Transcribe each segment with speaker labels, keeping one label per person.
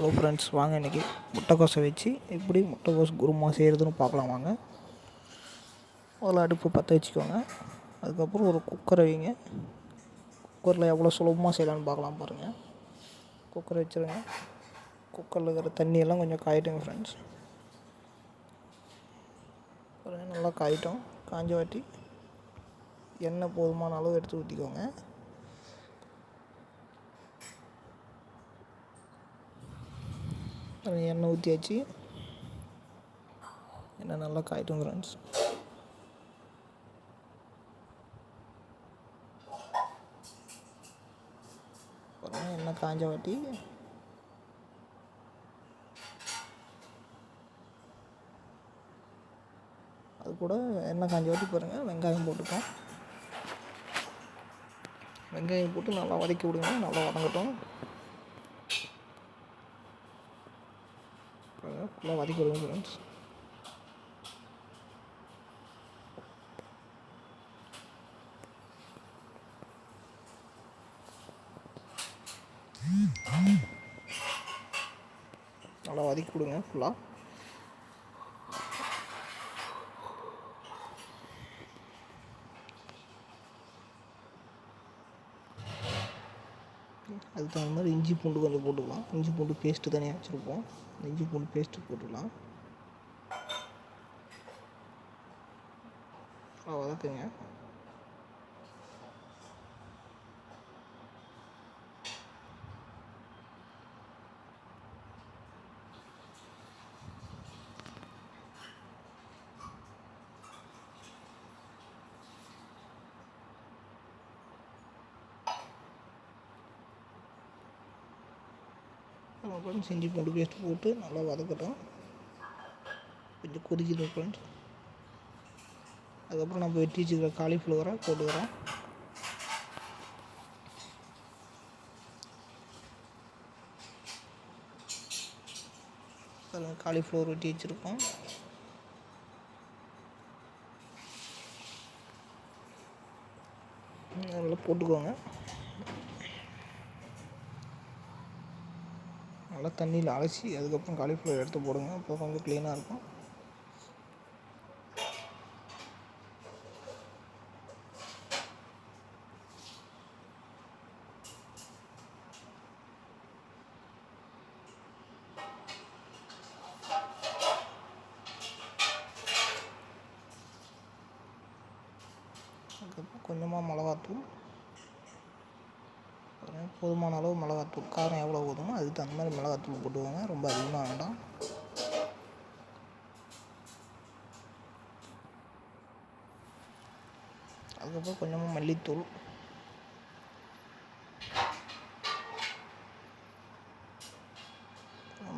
Speaker 1: Hello friends வாங்க இன்றைக்கி முட்டைக்கோசை வச்சு எப்படி முட்டைக்கோஸ் குருமா செய்கிறதுன்னு பார்க்கலாம் வாங்க. முதல்ல அடுப்பு பற்ற வச்சுக்கோங்க. அதுக்கப்புறம் ஒரு குக்கரை வைங்க. குக்கரில் எவ்வளோ சுலபமாக செய்யலான்னு பார்க்கலாம் பாருங்கள் குக்கரை வச்சுருங்க. குக்கரில் இருக்கிற தண்ணியெல்லாம் கொஞ்சம் காயிட்டுங்க ஃப்ரெண்ட்ஸ் நல்லா காயிட்டும். காஞ்ச வாட்டி எண்ணெய் போதுமான அளவு எடுத்து ஊற்றிக்கோங்க எண்ணெய் ஊற்றியாச்சு எண்ணெய் நல்லா காயிட்டும் ஃப்ரெண்ட்ஸ் பாருங்கள் எண்ணெய் காஞ்ச வாட்டி அது கூட எண்ணெய் காஞ்ச வாட்டி பாருங்கள் வெங்காயம் போட்டுப்போம். வெங்காயம் போட்டு நல்லா வதக்கி விடுங்க நல்லா வதங்கட்டும். ஃபுல்லாக வதக்கி விடுங்க ஃப்ரெண்ட்ஸ் நல்லா வதக்கி கொடுங்க ஃபுல்லாக அதுக்கு தகுந்த மாதிரி இஞ்சி பூண்டு கொஞ்சம் போட்டுக்கலாம். இஞ்சி பூண்டு பேஸ்ட்டு தனியாக வச்சுருப்போம். இஞ்சி பூண்டு பேஸ்ட்டு போட்டுக்கலாம். நம்ம அப்புறம் செஞ்சு பூண்டு பேஸ்ட் போட்டு நல்லா வதக்கட்டும். கொஞ்சம் கொதிக்கணும் ஃப்ரெண்ட்ஸ் அதுக்கப்புறம் நம்ம வெட்டி வச்சுக்கிற காலிஃப்ளவரை போட்டுக்கிறோம் அதில் காலிஃப்ளவர் வெட்டி வச்சுருக்கோம். அதில் போட்டுக்கோங்க. நல்லா தண்ணியில் அலசி அதுக்கப்புறம் காலிஃப்ளவர் எடுத்து போடுங்க. அப்போ கொஞ்சம் க்ளீனாக இருக்கும். அதுக்கப்புறம் கொஞ்சமாக மிளகாத்தூள். போதுமான அளவு மிளகாத்தூள். காரம் எவ்வளோ போதுமோ அதுக்கு தகுந்த மாதிரி மிளகாத்தூள் போட்டுக்கோங்க. ரொம்ப அதிகமாக வேண்டாம். அதுக்கப்புறம் கொஞ்சமாக மல்லித்தூள்.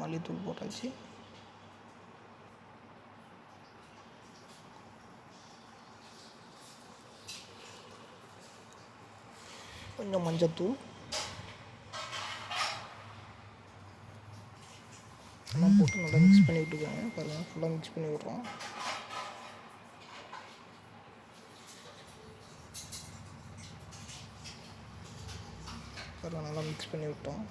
Speaker 1: மல்லித்தூள் போட்டாச்சு. கொஞ்சம் மஞ்சத்தூள். மட்டும் நல்லா மிக்ஸ் பண்ணி விட்டுக்கோங்க. பாருங்கள் ஃபுல்லாக மிக்ஸ் பண்ணி விட்றோம். பாருங்கள் நல்லா மிக்ஸ் பண்ணி விட்டோம்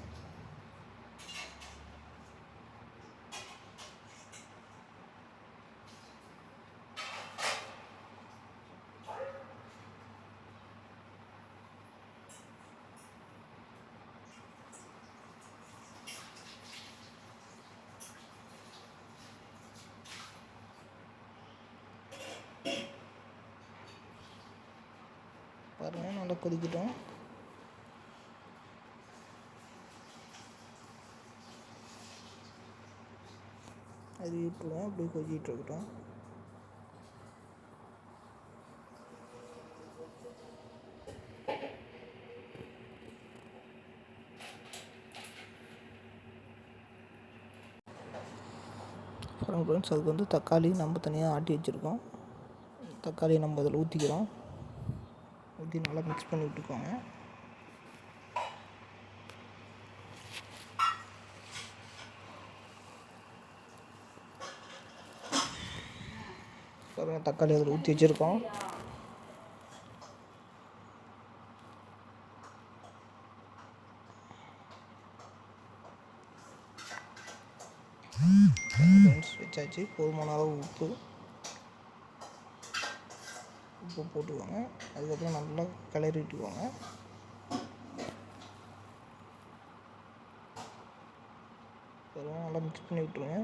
Speaker 1: பாருங்கள் நல்லா கொதிக்கிட்டோம். அது விட்டுருவோம் அப்படியே கொதிக்கிட்டு இருக்கட்டும். ஃப்ரெண்ட்ஸ் அதுக்கு வந்து தக்காளி நம்ம தனியாக ஆட்டி வச்சுருக்கோம். தக்காளி நம்ம அதில் ஊற்றிக்கிறோம் ஊற்றி நல்லா மிக்ஸ் பண்ணி விட்டுக்கோங்க. பாருங்கள் தக்காளி அதில் ஊற்றி வச்சுருக்கோம். வச்சாச்சு. போதுமான அளவு உப்பு. உப்பு போட்டுக்கோங்க. அதுக்கப்புறம் நல்லா கிளறி விட்டுக்கோங்க. அப்புறம் நல்லா மிக்ஸ் பண்ணி விட்ருங்க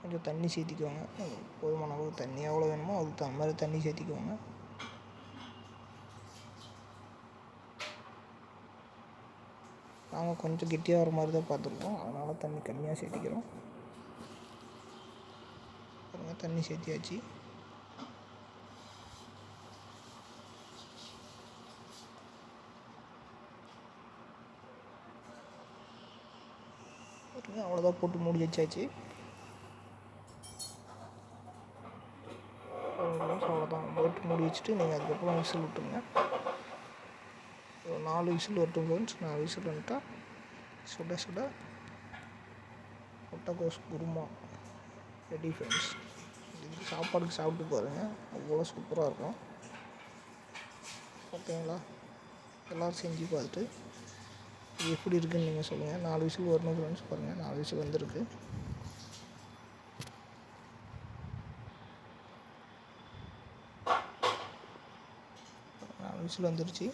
Speaker 1: கொஞ்சம் தண்ணி சேர்த்திக்கோங்க. போதுமான அளவு தண்ணி எவ்வளோ வேணுமோ அதுக்கு தகுந்த மாதிரி தண்ணி சேர்த்திக்கோங்க. நாங்கள் கொஞ்சம் கெட்டியாக வர மாதிரி தான் பார்த்துருக்கோம். அதனால் தண்ணி கம்மியாக சேர்த்திக்கிறோம். தண்ணி சேர்த்தியாச்சு. பாருங்க அவ்வளோதான் போட்டு மூடி வச்சாச்சு அவ்வளோதான் போட்டு மூடி வச்சுட்டு நீங்கள் அதுக்கப்புறம் விசில் விட்டுருங்க. ஒரு நாலு விசில் வரட்டும் ஃப்ரெண்ட்ஸ் நாலு விசில் வந்துட்டா சுட சுட முட்டைக்கோஸ் குருமா ரெடி ஃப்ரெண்ட்ஸ் இது சாப்பாடுக்கு சாப்பிட்டு பாருங்கள் அவ்வளோ சூப்பராக இருக்கும். ஓகேங்களா? எல்லோரும் செஞ்சு பார்த்துட்டு எப்படி இருக்குன்னு நீங்கள் சொல்லுங்கள் நாலு விசில் வரணும் ஃப்ரெண்ட்ஸ் பாருங்கள் நாலு விசில் வந்திருக்கு. நாலு விசில் வந்துருச்சு.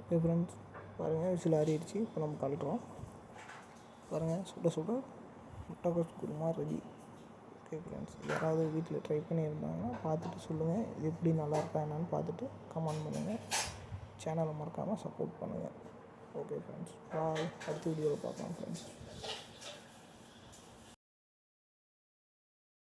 Speaker 1: ஓகே ஃப்ரெண்ட்ஸ் பாருங்கள் விசில் ஆறிடுச்சு. இப்போ நம்ம கலட்டுறோம் பாருங்கள் சுட சுட முட்டைக்கோஸ் குருமா ரெடி ஓகே ஃப்ரெண்ட்ஸ் யாராவது வீட்டில் ட்ரை பண்ணியிருந்தாங்கன்னா பார்த்துட்டு சொல்லுங்கள் இது எப்படி நல்லா இருக்கா என்னன்னு பார்த்துட்டு கமெண்ட் பண்ணுங்கள் சேனலை மறக்காமல் சப்போர்ட் பண்ணுங்கள் ஓகே ஃப்ரெண்ட்ஸ் பாய் அடுத்த வீடியோவில் பார்க்கலாம் ஃப்ரெண்ட்ஸ்